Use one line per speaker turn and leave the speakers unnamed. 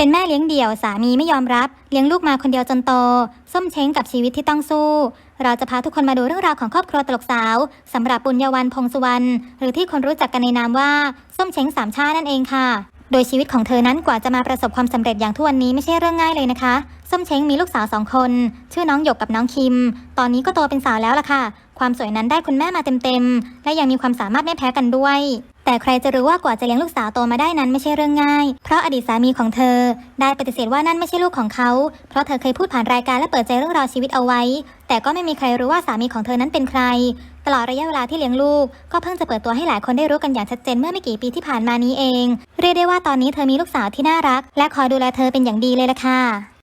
เป็นแม่เลี้ยงเดี่ยวสามีไม่ยอมรับ เลี้ยงลูกมาคนเดียวจนโต ส้มเช้งกับชีวิตที่ต้องสู้ เราจะพาทุกคนมาดูเรื่องราวของครอบครัวตลกสาวสำหรับปุญญวันพงสุวรรณหรือที่คนรู้จักกันในนามว่า ส้มเช้งสามชานั่นเองค่ะ โดยชีวิตของเธอนั้นกว่าจะมาประสบความสำเร็จอย่างทุกวันนี้ไม่ใช่เรื่องง่ายเลยนะคะ ส้มเช้งมีลูกสาวสองคน ชื่อน้องหยกกับน้องคิม ตอนนี้ก็โตเป็นสาวแล้วล่ะค่ะ ความสวยนั้นได้คุณแม่มาเต็มๆ และยังมีความสามารถไม่แพ้กันด้วย แต่ใครจะรู้ว่ากว่าจะเลี้ยงลูกสาวโตมาได้นั้นไม่ใช่เรื่องง่าย เพราะอดีตสามีของเธอ ได้ปฏิเสธว่านั่นไม่ใช่ลูกของเขา เพราะเธอเคยพูดผ่านรายการและเปิดใจเรื่องราวชีวิตเอาไว้ แต่ก็ไม่มีใครรู้ว่าสามีของเธอนั้นเป็นใคร ตลอดระยะเวลาที่เลี้ยงลูก ก็เพิ่งจะเปิดตัวให้หลายคนได้รู้กันอย่างชัดเจนเมื่อไม่กี่ปีที่ผ่านมานี้เอง เรียกได้ว่าตอนนี้เธอมีลูกสาวที่น่ารัก และคอยดูแลเธอเป็นอย่างดีเลยล่ะค่ะ